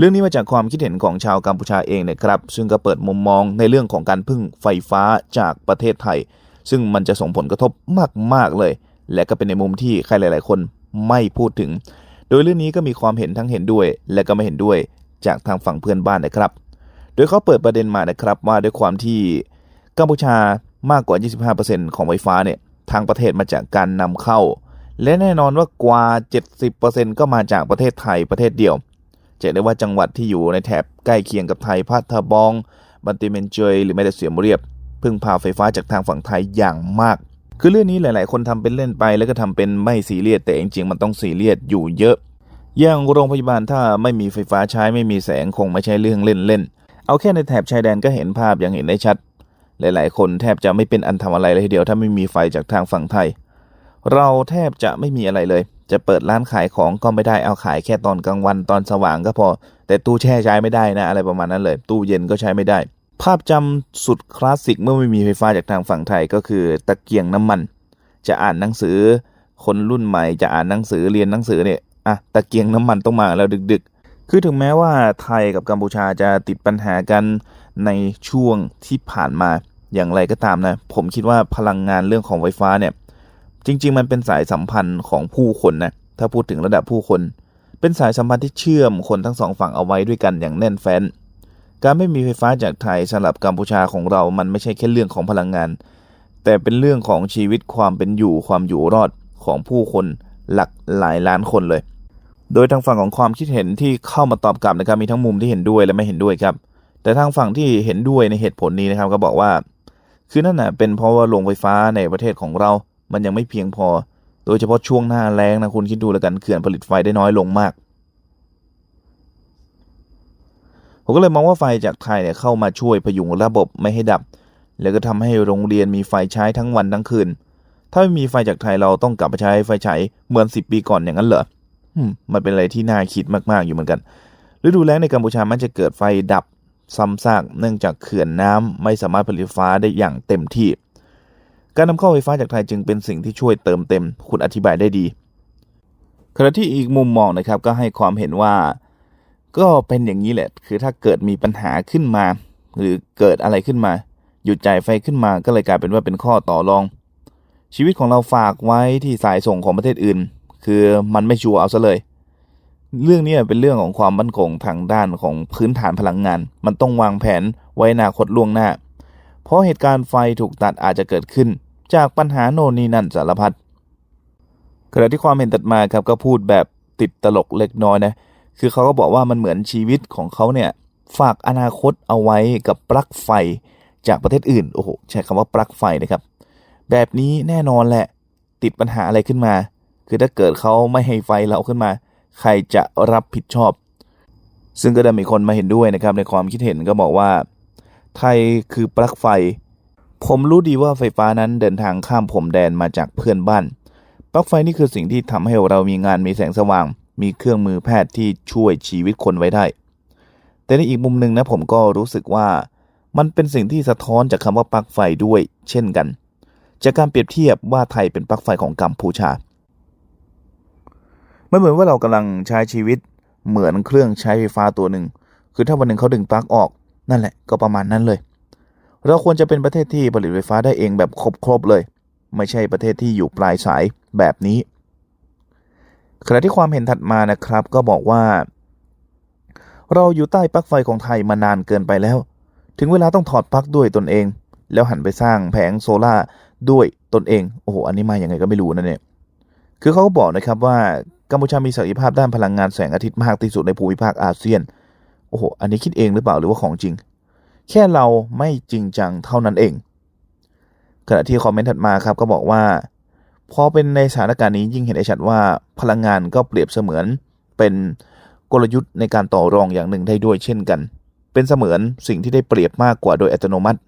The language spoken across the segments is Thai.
เรื่องนี้มาจากความคิดเห็นของชาวกัมพูชาเองนะครับ ซึ่งก็เปิดมุมมองในเรื่องของการพึ่งไฟฟ้าจากประเทศไทย ซึ่งมันจะส่งผลกระทบมาก ๆ เลย และก็เป็นในมุมที่ใครหลาย ๆ คนไม่พูดถึง โดยเรื่องนี้ก็มีความเห็นทั้งเห็นด้วย และก็ไม่เห็นด้วยจากทางฝั่งเพื่อนบ้านนะครับ โดยเขาเปิดประเด็นมานะครับว่าด้วยความที่กัมพูชามากกว่า 25%ของไฟฟ้าเนี่ยทางประเทศมาจากการนำเข้า และแน่นอนว่ากว่า 70%ก็มาจากประเทศไทยประเทศเดียว จะได้ว่าจังหวัดที่อยู่ในแถบใกล้เคียงกับไทยพัทบอง บันติเมนเจยหรือแม้แต่เสียมเรียบ พึ่งพาไฟฟ้าจากทางฝั่งไทยอย่างมาก คือเรื่องนี้หลาย ๆ คนทำเป็นเล่นไป แล้วก็ทำเป็นไม่ซีเรียสแต่จริงๆมันต้องซีเรียสอยู่เยอะ อย่างโรงพยาบาลถ้าไม่มีไฟฟ้าใช้ไม่มีแสงคงไม่ใช่เรื่องเล่นๆเอาแค่ในแถบชายแดนก็เห็นภาพอย่างเห็นได้ชัด หลาย ๆ คนแทบจะไม่เป็นอันทำอะไรเลยทีเดียวถ้าไม่มีไฟจากทางฝั่งไทย เราแทบจะไม่มีอะไรเลย จะเปิดร้านขายของก็ไม่ได้เอาขายแค่ตอนกลางวันตอนสว่างก็พอ แต่ตู้แช่ใช้ไม่ได้นะ อะไรประมาณนั้นเลย ตู้เย็นก็ใช้ไม่ได้ ภาพจำสุดคลาสสิกเมื่อไม่มีไฟฟ้าจากทางฝั่งไทยก็คือตะเกียงน้ำมัน จะอ่านหนังสือ คนรุ่นใหม่จะอ่านหนังสือเรียนหนังสือเนี่ยอะตะเกียงน้ำมันต้องมาแล้วดึก ๆ คือถึงแม้ว่าไทยกับกัมพูชาจะติดปัญหากันในช่วงที่ผ่านมาอย่างไรก็ตามนะ ผมคิดว่าพลังงานเรื่องของไฟฟ้าเนี่ย จริง ๆ มันเป็นสายสัมพันธ์ของผู้คนนะถ้าพูดถึงระดับผู้คน เป็นสายสัมพันธ์ที่เชื่อมคนทั้งสองฝั่งเอาไว้ด้วยกันอย่างแน่นแฟ้น การไม่มีไฟฟ้าจากไทยสำหรับกัมพูชาของเรามันไม่ใช่แค่เรื่องของพลังงาน แต่เป็นเรื่องของชีวิตความเป็นอยู่ความอยู่รอดของผู้คนหลักหลายล้านคนเลย โดยทางฝั่งของความคิดเห็นที่เข้ามาตอบกลับนะครับมีทั้งมุมที่เห็นด้วยและไม่เห็นด้วยครับ แต่ทางฝั่งที่เห็นด้วยในเหตุผลนี้นะครับก็บอกว่า คือนั่นน่ะเป็นเพราะว่าโรงไฟฟ้าในประเทศของเรา มันยังไม่เพียงพอ โดยเฉพาะช่วงหน้าแล้งนะคุณคิดดูแล้วกันเขื่อนผลิตไฟได้น้อยลงมาก ผมก็เลยมองว่าไฟจากไทยเนี่ยเข้ามาช่วยพยุงระบบไม่ให้ดับ แล้วก็ทำให้โรงเรียนมีไฟใช้ทั้งวันทั้งคืน ถ้าไม่มีไฟจากไทยเราต้องกลับมาใช้ไฟฉายเหมือนสิปีก่อนอย่างนั้นเหรอมันเป็นอะไรที่น่าคิดมากๆอยู่เหมือนกันฤดูแล้งในกัมพูชามันจะเกิดไฟดับซ้ำซากเนื่องจากเขื่อนน้ำไม่สามารถผลิตไฟฟ้าได้อย่างเต็มที่ การนำเข้าไฟฟ้าจากไทยจึงเป็นสิ่งที่ช่วยเติมเต็ม คุณอธิบายได้ดีขณะที่อีกมุมมองนะครับก็ให้ความเห็นว่า ก็เป็นอย่างนี้แหละ คือถ้าเกิดมีปัญหาขึ้นมา หรือเกิดอะไรขึ้นมาหยุดจ่ายไฟขึ้นมาก็เลยกลายเป็นว่าเป็นข้อต่อรอง ชีวิตของเราฝากไว้ที่สายส่งของประเทศอื่น คือมันไม่ชัวร์เอาซะเลย เรื่องนี้เป็นเรื่องของความมั่นคงทางด้านของพื้นฐานพลังงาน มันต้องวางแผนไว้อนาคตล่วงหน้า เพราะเหตุการณ์ไฟถูกตัดอาจจะเกิดขึ้น จากปัญหาโน่นนี่นั่นสารพัดขณะที่ความเห็นตัดมาครับก็พูดแบบติดตลกเล็กน้อยนะ คือเขาก็บอกว่ามันเหมือนชีวิตของเขาเนี่ยฝากอนาคตเอาไว้กับปลั๊กไฟจากประเทศอื่น โอ้โห ใช้คำว่าปลั๊กไฟนะครับ แบบนี้แน่นอนแหละ ติดปัญหาอะไรขึ้นมา คือถ้าเกิดเขาไม่ให้ไฟเราขึ้นมา ใครจะรับผิดชอบ ซึ่งก็ได้มีคนมาเห็นด้วยนะครับในความคิดเห็นก็บอกว่า ไทยคือปลั๊กไฟ ผมรู้ดีว่าไฟฟ้านั้นเดินทางข้ามผมแดนมาจากเพื่อนบ้าน ปลั๊กไฟนี่คือสิ่งที่ทำให้เรามีงานมีแสงสว่าง มีเครื่องมือแพทย์ที่ช่วยชีวิตคนไว้ได้ แต่ในอีกมุมหนึ่งนะผมก็รู้สึกว่า มันเป็นสิ่งที่สะท้อนจากคำว่าปลั๊กไฟด้วย เช่นกัน จากการเปรียบเทียบว่าไทยเป็นปลั๊กไฟของกัมพูชาไมันเหมือนว่าเรากำลังใช้ชีวิตเหมือนเครื่องใช้ไฟฟ้าตัวหนึ่ง คือถ้าวันหนึ่งเขาดึงปลั๊กออก นั่นแหละก็ประมาณนั้นเลย เราควรจะเป็นประเทศที่ผลิตไฟฟ้าได้เองแบบครบๆเลย ไม่ใช่ประเทศที่อยู่ปลายสายแบบนี้ขณะที่ความเห็นถัดมานะครับ ก็บอกว่า เราอยู่ใต้ปลั๊กไฟของไทยมานานเกินไปแล้ว ถึงเวลาต้องถอดปลั๊กด้วยตนเอง แล้วหันไปสร้างแผงโซล่าด้วยตนเองโอ้โหอันนี้มาอย่างไงก็ไม่รู้นะเนี่ยคือเขาก็บอกนะครับว่ากัมพูชามีศักยภาพด้านพลังงานแสงอาทิตย์มากที่สุดในภูมิภาคอาเซียนโอ้โหอันนี้คิดเองหรือเปล่าหรือว่าของจริง แค่เราไม่จริงจังเท่านั้นเอง ขณะที่คอมเมนต์ถัดมาครับก็บอกว่าพอเป็นในสถานการณ์นี้ยิ่งเห็นได้ชัดว่าพลังงานก็เปรียบเสมือนเป็นกลยุทธ์ในการต่อรองอย่างหนึ่งได้ด้วยเช่นกัน เป็นเสมือนสิ่งที่ได้เปรียบมากกว่าโดยอัตโนมัติ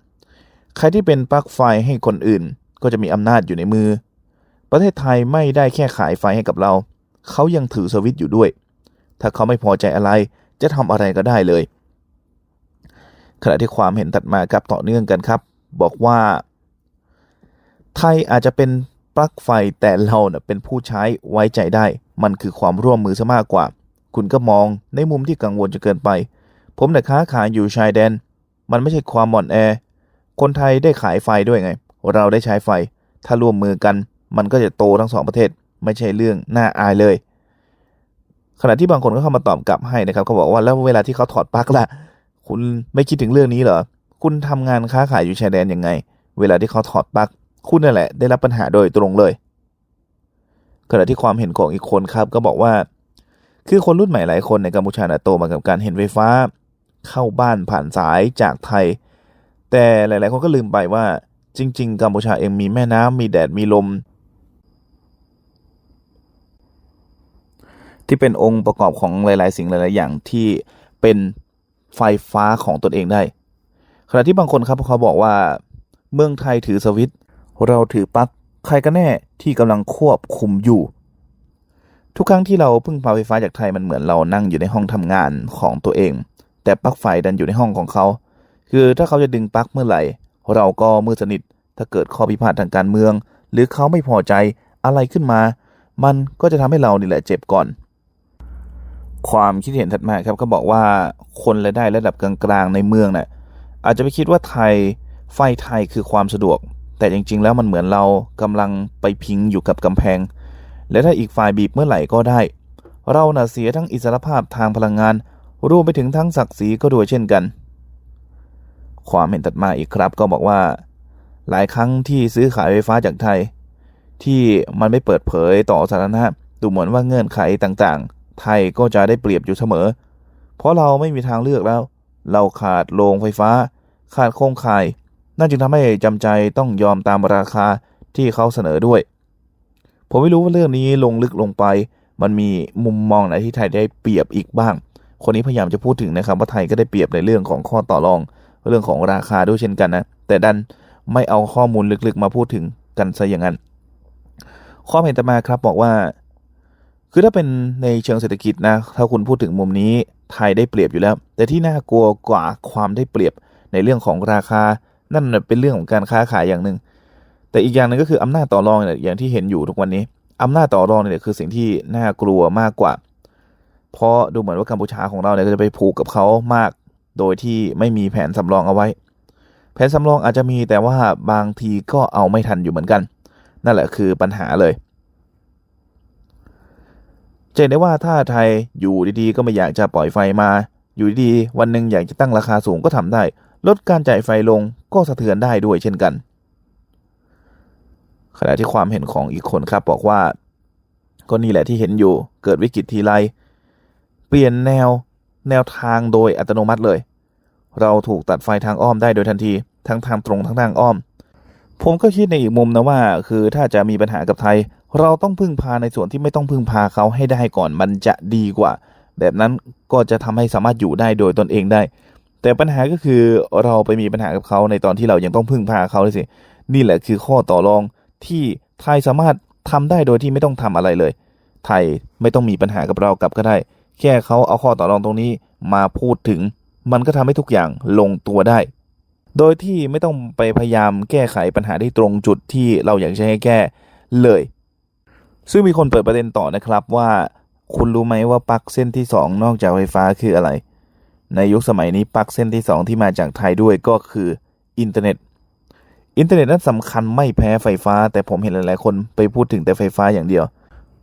ใครที่เป็นปลั๊กไฟให้คนอื่น ก็จะมีอำนาจอยู่ในมือ ประเทศไทยไม่ได้แค่ขายไฟให้กับเรา เขายังถือสวิตช์อยู่ด้วย ถ้าเขาไม่พอใจอะไรจะทำอะไรก็ได้เลย ขณะที่ความเห็นตัดมาครับต่อเนื่องกันครับ บอกว่า ไทยอาจจะเป็นปลั๊กไฟแต่เราเน่ยเป็นผู้ใช้ไว้ใจได้ มันคือความร่วมมือซะมากกว่า คุณก็มองในมุมที่กังวลจนเกินไป ผมแต่ยค้าขายอยู่ชายแดน มันไม่ใช่ความหม่อนแอ คนไทยได้ขายไฟด้วยไง เราได้ใช้ไฟ ถ้าร่วมมือกัน มันก็จะโตทั้งสองประเทศ ไม่ใช่เรื่องน่าอายเลยขณะที่บางคนก็เข้ามาตอบกลับให้นะครับเขาบอกว่าแล้วเวลาที่เขาถอดปลั๊กล่ะ คุณไม่คิดถึงเรื่องนี้เหรอ คุณทำงานค้าขายอยู่ชายแดนยังไง เวลาที่เขาถอดปลั๊ก คุณนั่นแหละได้รับปัญหาโดยตรงเลย ขณะที่ความเห็นของอีกคนครับก็บอกว่า คือคนรุ่นใหม่หลายคนในกัมพูชาโตมากับการเห็นไฟฟ้า เข้าบ้านผ่านสายจากไทย แต่หลาย ๆ คนก็ลืมไปว่า จริง ๆ กัมพูชาเองมีแม่น้ำมีแดดมีลมที่เป็นองค์ประกอบของหลาย ๆ สิ่งหลาย ๆ อย่างที่เป็น ไฟฟ้าของตนเองได้ ขณะที่บางคนครับเขาบอกว่า เมืองไทยถือสวิตเราถือปลั๊กใครกันแน่ที่กำลังควบคุมอยู่ ทุกครั้งที่เราพึ่งพาไฟฟ้าจากไทยมันเหมือนเรานั่งอยู่ในห้องทำงานของตัวเอง แต่ปลั๊กไฟดันอยู่ในห้องของเขา คือถ้าเขาจะดึงปลั๊กเมื่อไหร่ เราก็มืดสนิทถ้าเกิดข้อพิพาททางการเมือง หรือเขาไม่พอใจอะไรขึ้นมา มันก็จะทำให้เรานี่แหละเจ็บก่อน ความคิดเห็นถัดมาครับก็บอกว่าคนรายได้ระดับกลางๆในเมืองน่ะอาจจะไปคิดว่าไทยไฟไทยคือความสะดวก แต่จริง ๆ แล้วมันเหมือนเรากำลังไปพิงอยู่กับกำแพง และถ้าอีกฝ่ายบีบเมื่อไหร่ก็ได้ เราน่ะเสียทั้งอิสรภาพทางพลังงาน รวมไปถึงทั้งศักดิ์ศรีก็ด้วยเช่นกัน ความเห็นตัดมาอีกครับก็บอกว่า หลายครั้งที่ซื้อขายไฟฟ้าจากไทย ที่มันไม่เปิดเผยต่อสาธารณะดูเหมือนว่าเงื่อนไขต่างๆ ไทยก็จะได้เปรียบอยู่เสมอ เพราะเราไม่มีทางเลือกแล้ว เราขาดโรงไฟฟ้า ขาดโครงข่าย นั่นจึงทำให้จำใจต้องยอมตามราคาที่เขาเสนอด้วย ผมไม่รู้ว่าเรื่องนี้ลงลึกลงไป มันมีมุมมองไหนที่ไทยได้เปรียบอีกบ้าง คนนี้พยายามจะพูดถึงนะครับว่าไทยก็ได้เปรียบในเรื่องของข้อต่อรอง เรื่องของราคาด้วยเช่นกันนะ แต่ดันไม่เอาข้อมูลลึกๆมาพูดถึงกันซะอย่างนั้นความเห็นต่อมาครับบอกว่า คือถ้าเป็นในเชิงเศรษฐกิจนะถ้าคุณพูดถึงมุมนี้ไทยได้เปรียบอยู่แล้ว แต่ที่น่ากลัวกว่าความได้เปรียบในเรื่องของราคา นั่นเป็นเรื่องของการค้าขายอย่างหนึ่งแต่อีกอย่างหนึ่งก็คืออำนาจต่อรองเนี่ยอย่างที่เห็นอยู่ทุกวันนี้อำนาจต่อรองเนี่ยคือสิ่งที่น่ากลัวมากกว่า เพราะดูเหมือนว่ากัมพูชาของเราเนี่ยจะไปผูกกับเขามาก โดยที่ไม่มีแผนสำรองเอาไว้ แผนสำรองอาจจะมีแต่ว่าบางทีก็เอาไม่ทันอยู่เหมือนกัน นั่นแหละคือปัญหาเลย จะเห็นได้ว่าถ้าไทยอยู่ดีๆ ก็ไม่อยากจะปล่อยไฟมา อยู่ดีๆ วันหนึ่งอยากจะตั้งราคาสูงก็ทำได้ ลดการจ่ายไฟลงก็สะเทือนได้ด้วยเช่นกัน ขณะที่ความเห็นของอีกคนครับบอกว่า ก็นี่แหละที่เห็นอยู่ เกิดวิกฤตทีไรเปลี่ยนแนวแนวทางโดยอัตโนมัติเลย เราถูกตัดไฟทางอ้อมได้โดยทันที ทั้งทางตรงทั้งทางอ้อม ผมก็คิดในอีกมุมนะว่า คือถ้าจะมีปัญหากับไทย เราต้องพึ่งพาในส่วนที่ไม่ต้องพึ่งพาเขาให้ได้ก่อนมันจะดีกว่า แบบนั้นก็จะทำให้สามารถอยู่ได้โดยตนเองได้ แต่ปัญหาก็คือเราไปมีปัญหากับเขาในตอนที่เรายังต้องพึ่งพาเขาเลยสินี่แหละคือข้อต่อรองที่ไทยสามารถทำได้โดยที่ไม่ต้องทำอะไรเลย ไทยไม่ต้องมีปัญหากับเรากลับก็ได้ แค่เขาเอาข้อต่อรองตรงนี้มาพูดถึง มันก็ทำให้ทุกอย่างลงตัวได้ โดยที่ไม่ต้องไปพยายามแก้ไขปัญหาที่ตรงจุดที่เราอยากจะให้แก้เลย ซึ่งมีคนเปิดประเด็นต่อนะครับว่าคุณรู้ไหมว่าปลั๊กเส้นที่ 2 นอกจากไฟฟ้าคืออะไร ในยุคสมัยนี้ปลั๊กเส้นที่ 2 ที่มาจากไทยด้วยก็คืออินเทอร์เน็ต อินเทอร์เน็ตนั้นสำคัญไม่แพ้ไฟฟ้า แต่ผมเห็นหลาย ๆ คนไปพูดถึงแต่ไฟฟ้าอย่างเดียว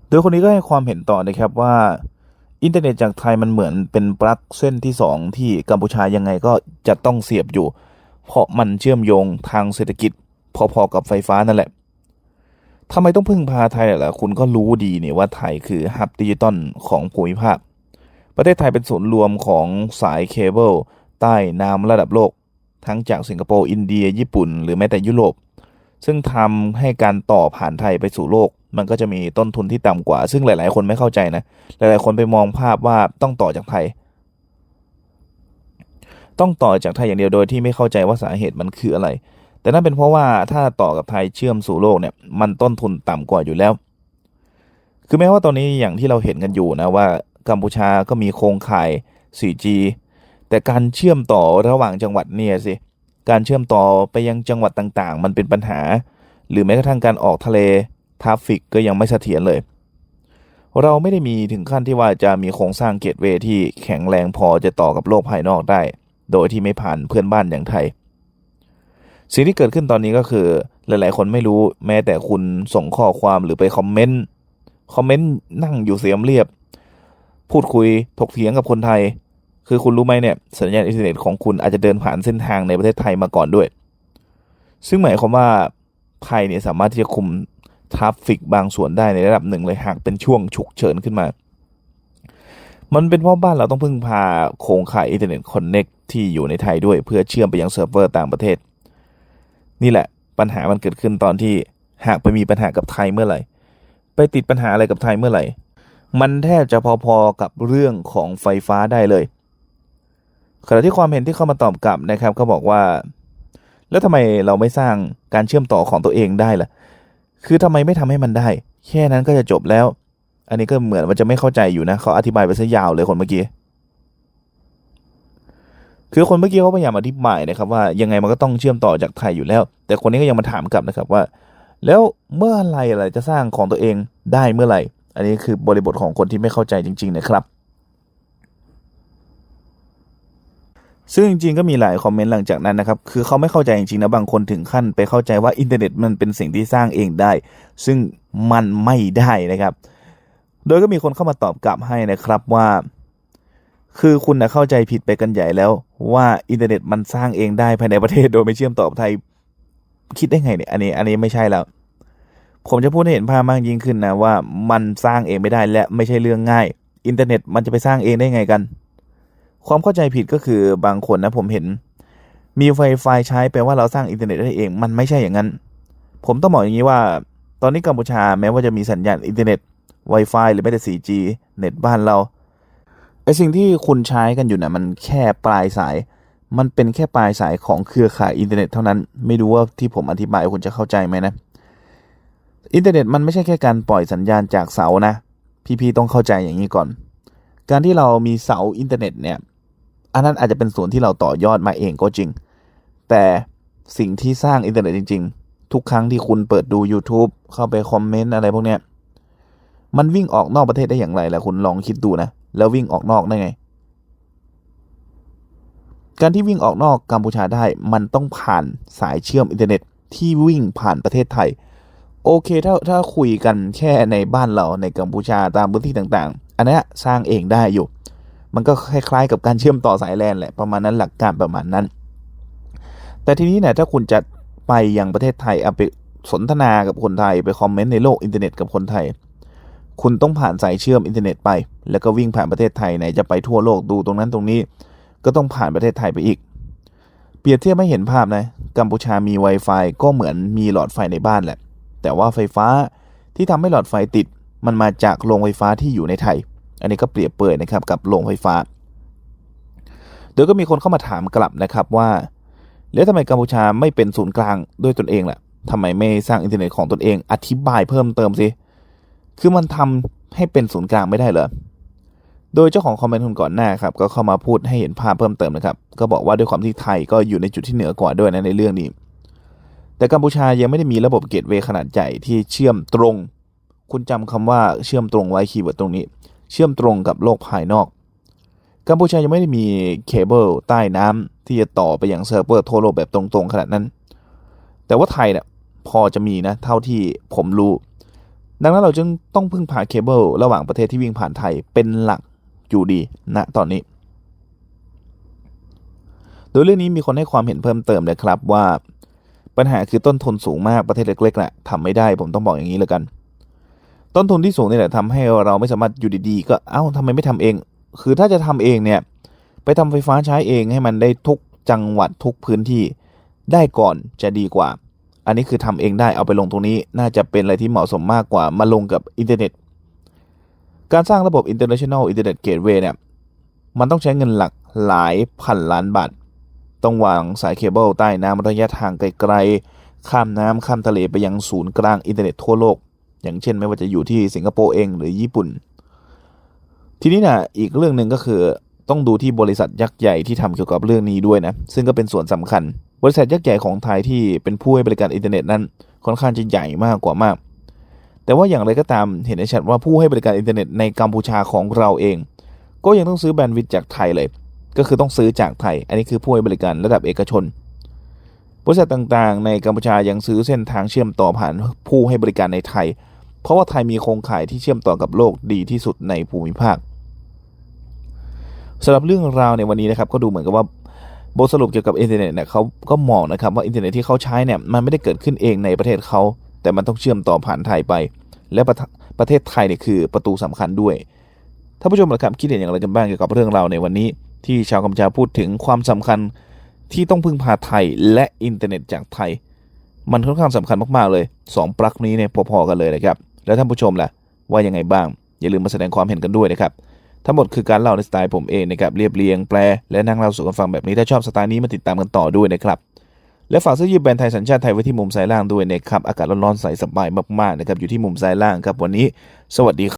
โดยคนนี้ก็ให้ความเห็นต่อนะครับว่าอินเทอร์เน็ตจากไทยมันเหมือนเป็นปลั๊กเส้นที่ 2 ที่กัมพูชายังไงก็จะต้องเสียบอยู่ เพราะมันเชื่อมโยงทางเศรษฐกิจพอ ๆ กับไฟฟ้านั่นแหละ ทำไมต้องพึ่งพาไทยล่ะคุณก็รู้ดีเนี่ยว่าไทยคือฮับดิจิตอลของภูมิภาค ประเทศไทยเป็นศูนย์รวมของสายเคเบิลใต้น้ำระดับโลก ทั้งจากสิงคโปร์ อินเดีย ญี่ปุ่น หรือแม้แต่ยุโรป ซึ่งทำให้การต่อผ่านไทยไปสู่โลก มันก็จะมีต้นทุนที่ต่ำกว่า ซึ่งหลาย ๆ คนไม่เข้าใจนะ หลาย ๆ คนไปมองภาพว่าต้องต่อจากไทย ต้องต่อจากไทยอย่างเดียวโดยที่ไม่เข้าใจว่าสาเหตุมันคืออะไร แต่นั่นเป็นเพราะว่าถ้าต่อกับไทยเชื่อมสู่โลกเนี่ยมันต้นทุนต่ำกว่าอยู่แล้ว คือแม้ว่าตอนนี้อย่างที่เราเห็นกันอยู่นะว่ากัมพูชาก็มีโครงข่าย 4G แต่การเชื่อมต่อระหว่างจังหวัดเนี่ยสิการเชื่อมต่อไปยังจังหวัดต่างๆ มันเป็นปัญหา หรือแม้กระทั่งการออกทะเลทราฟฟิกก็ยังไม่เสถียรเลย เราไม่ได้มีถึงขั้นที่ว่าจะมีโครงสร้างเกตเวที่แข็งแรงพอจะต่อกับโลกภายนอกได้ โดยที่ไม่ผ่านเพื่อนบ้านอย่างไทย สิ่งที่เกิดขึ้นตอนนี้ก็คือ หลาย ๆ คนไม่รู้แม้แต่คุณส่งข้อความหรือไปคอมเมนต์คอมเมนต์นั่งอยู่เสียมเรียบ พูดคุยถกเถียงกับคนไทย คือคุณรู้ไหมเนี่ยสัญญาณอินเทอร์เน็ตของคุณอาจจะเดินผ่านเส้นทางในประเทศไทยมาก่อนด้วย ซึ่งหมายความว่าไทยเนี่ยสามารถที่จะคุมทราฟฟิกบางส่วนได้ในระดับหนึ่งเลยหากเป็นช่วงฉุกเฉินขึ้นมา มันเป็นเพราะบ้านเราต้องพึ่งพาโครงข่ายอินเทอร์เน็ตคอนเน็กที่อยู่ในไทยด้วยเพื่อเชื่อมไปยังเซิร์ฟเวอร์ต่างประเทศ นี่แหละปัญหามันเกิดขึ้นตอนที่หากไปมีปัญหากับไทยเมื่อไหร่ ไปติดปัญหาอะไรกับไทยเมื่อไหร่ มันแทบจะพอๆกับเรื่องของไฟฟ้าได้เลยขณะที่ความเห็นที่เข้ามาตอบกลับนะครับเขาบอกว่า แล้วทำไมเราไม่สร้างการเชื่อมต่อของตัวเองได้ล่ะ คือทำไมไม่ทำให้มันได้ แค่นั้นก็จะจบแล้ว อันนี้ก็เหมือนว่าจะไม่เข้าใจอยู่นะเขาอธิบายไปซะยาวเลยคนเมื่อกี้ คือคนเมื่อกี้เขาพยายามอธิบายนะครับว่ายังไงมันก็ต้องเชื่อมต่อจากไทยอยู่แล้ว แต่คนนี้ก็ยังมาถามกลับนะครับว่า แล้วเมื่อไหรอะไรจะสร้างของตัวเองได้เมื่อไหร่ อันนี้คือบริบทของคนที่ไม่เข้าใจจริง ๆ นะครับ ซึ่งจริงๆก็มีหลายคอมเมนต์หลังจากนั้นนะครับ คือเขาไม่เข้าใจจริงๆนะบางคนถึงขั้น ไปเข้าใจว่าอินเทอร์เน็ตมันเป็นสิ่งที่สร้างเองได้ ซึ่งมันไม่ได้นะครับ โดยก็มีคนเข้ามาตอบกลับให้นะครับว่า คือคุณนะเข้าใจผิดไปกันใหญ่แล้วว่าอินเทอร์เน็ตมันสร้างเองได้ภายในประเทศโดยไม่เชื่อมต่อกับไทย คิดได้ไงเนี่ยอันนี้อันนี้ไม่ใช่แล้ว ผมจะพูดให้เห็นภาพมากยิ่งขึ้นนะว่ามันสร้างเองไม่ได้และไม่ใช่เรื่องง่าย อินเทอร์เน็ตมันจะไปสร้างเองได้ไงกัน ความเข้าใจผิดก็คือบางคนนะผมเห็น มีไฟไฟใช้แปลว่าเราสร้างอินเทอร์เน็ตได้เอง มันไม่ใช่อย่างนั้น ผมต้องบอกอย่างนี้ว่า ตอนนี้กัมพูชาแม้ว่าจะมีสัญญาณอินเทอร์เน็ต Wi-Fi หรือแม้แต่ 4G เน็ตบ้านเรา ไอสิ่งที่คุณใช้กันอยู่นะ่ะมันแค่ปลายสาย มันเป็นแค่ปลายสายของเครือข่ายอินเทอร์เน็ตเท่านั้น ไม่รู้ว่าที่ผมอธิบายคุณจะเข้าใจไหมนะ อินเทอร์เน็ตมันไม่ใช่แค่การปล่อยสัญญาณจากเสานะ พี่ๆต้องเข้าใจอย่างนี้ก่อน การที่เรามีเสาอินเทอร์เน็ตเนี่ย อันนั้นอาจจะเป็นส่วนที่เราต่อยอดมาเองก็จริง แต่สิ่งที่สร้างอินเทอร์เน็ตจริง ๆ ทุกครั้งที่คุณเปิดดู YouTube เข้าไปคอมเมนต์อะไรพวกเนี้ย มันวิ่งออกนอกประเทศได้อย่างไรล่ะคุณลองคิดดูนะ แล้ววิ่งออกนอกได้ไง การที่วิ่งออกนอกกัมพูชาได้มันต้องผ่านสายเชื่อมอินเทอร์เน็ตที่วิ่งผ่านประเทศไทย โอเคถ้าถ้าคุยกันแค่ในบ้านเราในกัมพูชาตามพื้นที่ต่างๆ อันนี้สร้างเองได้อยู่ มันก็คล้ายๆ กับการเชื่อมต่อสายแลนแหละประมาณนั้นหลักการประมาณนั้น แต่ทีนี้เนี่ยถ้าคุณจะไปยังประเทศไทยเอาไปสนทนากับคนไทยไปคอมเมนต์ในโลกอินเทอร์เน็ตกับคนไทย คุณต้องผ่านสายเชื่อมอินเทอร์เน็ตไป แล้วก็วิ่งผ่านประเทศไทยไหนจะไปทั่วโลกดูตรงนั้นตรงนี้ ก็ต้องผ่านประเทศไทยไปอีก เปรียบเทียบไม่เห็นภาพนะ กัมพูชามี Wi-Fi ก็เหมือนมีหลอดไฟในบ้านแหละ แต่ว่าไฟฟ้าที่ทำให้หลอดไฟติด มันมาจากโรงไฟฟ้าที่อยู่ในไทย อันนี้ก็เปรียบเปรยนะครับกับโรงไฟฟ้า โดยก็มีคนเข้ามาถามกลับนะครับว่า แล้วทำไมกัมพูชาไม่เป็นศูนย์กลางด้วยตนเองล่ะทำไมไม่สร้างอินเทอร์เน็ตของตนเอง อธิบายเพิ่มเติมสิ คือมันทำให้เป็นศูนย์กลางไม่ได้เหรอโดยเจ้าของคอมเมนต์คนก่อนหน้าครับก็เข้ามาพูดให้เห็นภาพเพิ่มเติมนะครับ ก็บอกว่าด้วยความที่ไทยก็อยู่ในจุดที่เหนือกว่าด้วยนะในเรื่องนี้ แต่กัมพูชายังไม่ได้มีระบบเกตเวย์ขนาดใหญ่ที่เชื่อมตรง คุณจำคำว่าเชื่อมตรงไว้คีย์เวิร์ดตรงนี้ เชื่อมตรงกับโลกภายนอกกัมพูชายังไม่ได้มีเคเบิลใต้น้ำที่จะต่อไปอยังเซิร์ฟเวอร์ทั่วโลกแบบตรงๆขนาดนั้น แต่ว่าไทยเนี่ยพอจะมีนะเท่าที่ผมรู้ ดังนั้นเราจึงต้องพึ่งพาเคเบิลระหว่างประเทศที่วิ่งผ่านไทยเป็นหลักอยู่ดีณนะตอนนี้ โดยเรื่องนี้มีคนให้ความเห็นเพิ่มเติมเลยครับว่า ปัญหาคือต้นทุนสูงมากประเทศเล็กๆแหละทำไม่ได้ผมต้องบอกอย่างนี้เลยกัน ต้นทุนที่สูงนี่แหละทำให้เราไม่สามารถอยู่ดีๆ ก็เอ้าทำไมไม่ทำเอง คือถ้าจะทำเองเนี่ยไปทำไฟฟ้าใช้เองให้มันได้ทุกจังหวัดทุกพื้นที่ได้ก่อนจะดีกว่า อันนี้คือทำเองได้เอาไปลงตรงนี้ น่าจะเป็นอะไรที่เหมาะสมมากกว่ามาลงกับอินเทอร์เน็ต การสร้างระบบ International Internet Gateway เนี่ย มันต้องใช้เงินหลักหลายพันล้านบาท ต้องวางสายเคเบิลใต้น้ำระยะทางไกลๆ ข้ามน้ำข้ามทะเลไปยังศูนย์กลางอินเทอร์เน็ตทั่วโลก อย่างเช่นไม่ว่าจะอยู่ที่สิงคโปร์เองหรือญี่ปุ่น ทีนี้นะอีกเรื่องหนึ่งก็คือต้องดูที่บริษัทยักษ์ใหญ่ที่ทำเกี่ยวกับเรื่องนี้ด้วยนะ ซึ่งก็เป็นส่วนสำคัญ บริษัทยักษ์ใหญ่ของไทยที่เป็นผู้ให้บริการอินเทอร์เน็ตนั้น ค่อนข้างจะใหญ่มากกว่ามาก แต่ว่าอย่างไรก็ตามเห็นได้ชัดว่าผู้ให้บริการอินเทอร์เน็ตในกัมพูชาของเราเอง ก็ยังต้องซื้อแบนด์วิดต์จากไทยเลย ก็คือต้องซื้อจากไทย อันนี้คือผู้ให้บริการระดับเอกชน บริษัทต่างๆ ในกัมพูชายังซื้อเส้นทางเชื่อมต่อผ่านผู้ให้บริการในไทย เพราะว่าไทยมีโครงข่ายที่เชื่อมต่อกับโลกดีที่สุดในภูมิภาคสำหรับเรื่องราวในวันนี้นะครับก็ดูเหมือนกับว่า บทสรุปเกี่ยวกับอินเทอร์เน็ตเนี่ยเขาก็มองนะครับว่าอินเทอร์เน็ตที่เขาใช้เนี่ยมันไม่ได้เกิดขึ้นเองในประเทศเขาแต่มันต้องเชื่อมต่อผ่านไทยไป และประเทประเทศไทยเนี่ยคือประตูสำคัญด้วยท่านผู้ชมนะครับคิดเห็นอย่างไรกันบ้างเกี่ยวกับเรื่องราวในวันนี้ ที่ชาวกัมพูชาพูดถึงความสำคัญที่ต้องพึ่งพาไทยและอินเทอร์เน็ตจากไทย มันค่อนข้างสำคัญมากๆเลยสองปลั๊กนี้เนี่ยพอๆกันเลยนะครับแล้วท่านผู้ชมล่ะว่ายังไงบ้าง อย่าลืมมาแสดงความเห็นกันด้วยนะครับ ทั้งหมดคือการเล่าในสไตล์ผมเองนะครับเรียบเรียงแปลและนั่งเล่าสู่กันฟังแบบนี้ถ้าชอบสไตล์นี้มาติดตามกันต่อด้วยนะครับและฝากเสื้อยืดแบรนด์ไทยสัญชาติไทยไว้ที่มุมซ้ายล่างด้วยนะครับอากาศร้อนๆใสสบายมากๆนะครับอยู่ที่มุมซ้ายล่างครับวันนี้ สวัสดีครับ